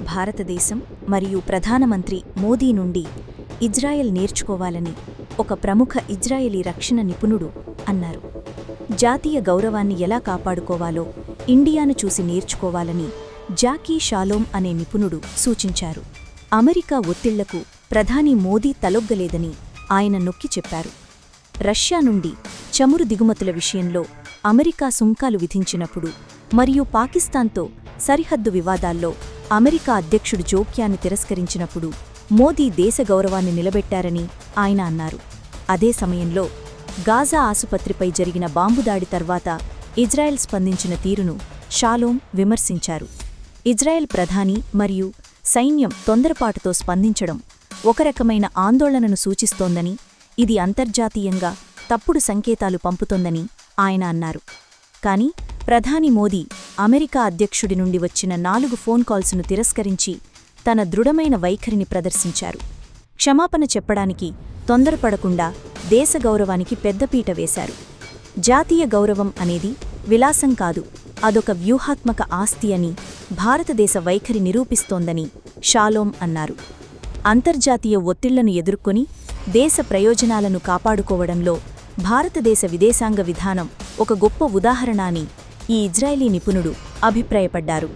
భారతదేశం మరియు ప్రధానమంత్రి మోదీ నుండి ఇజ్రాయెల్ నేర్చుకోవాలని ఒక ప్రముఖ ఇజ్రాయెలీ రక్షణ నిపుణుడు అన్నారు. జాతీయ గౌరవాన్ని ఎలా కాపాడుకోవాలో ఇండియాను చూసి నేర్చుకోవాలని జాకీ షాలోమ్ అనే నిపుణుడు సూచించారు. అమెరికా ఒత్తిళ్ళకు ప్రధాని మోదీ తలొగ్గలేదని ఆయన నొక్కి చెప్పారు. రష్యా నుండి చమురు దిగుమతుల విషయంలో అమెరికా సుంకాలు విధించినప్పుడు మరియు పాకిస్తాన్తో సరిహద్దు వివాదాల్లో అమెరికా అధ్యక్షుడు జోక్యాన్ని తిరస్కరించినప్పుడు మోదీ దేశ గౌరవాన్ని నిలబెట్టారని ఆయన అన్నారు. అదే సమయంలో గాజా ఆసుపత్రిపై జరిగిన బాంబుదాడి తర్వాత ఇజ్రాయెల్ స్పందించిన తీరును షాలోం విమర్శించారు. ఇజ్రాయెల్ ప్రధాని మరియు సైన్యం తొందరపాటుతో స్పందించడం ఒక రకమైన ఆందోళనను సూచిస్తోందని ఇది అంతర్జాతీయంగా తప్పుడు సంకేతాలు పంపుతోందని ఆయన అన్నారు. కాని ప్రధాని మోదీ అమెరికా అధ్యక్షుడి నుండి వచ్చిన నాలుగు ఫోన్ కాల్స్ను తిరస్కరించి తన దృఢమైన వైఖరిని ప్రదర్శించారు. క్షమాపణ చెప్పడానికి తొందరపడకుండా దేశ గౌరవానికి పెద్దపీట వేశారు. జాతీయ గౌరవం అనేది విలాసం కాదు అదొక వ్యూహాత్మక ఆస్తి అని భారతదేశ వైఖరి నిరూపిస్తోందని షాలోం అన్నారు. అంతర్జాతీయ ఒత్తిళ్ళను ఎదుర్కొని దేశ ప్రయోజనాలను కాపాడుకోవడంలో భారతదేశ విదేశాంగ విధానం ఒక గొప్ప ఉదాహరణ అని ఈ ఇజ్రాయలీ నిపుణుడు అభిప్రాయపడ్డారు.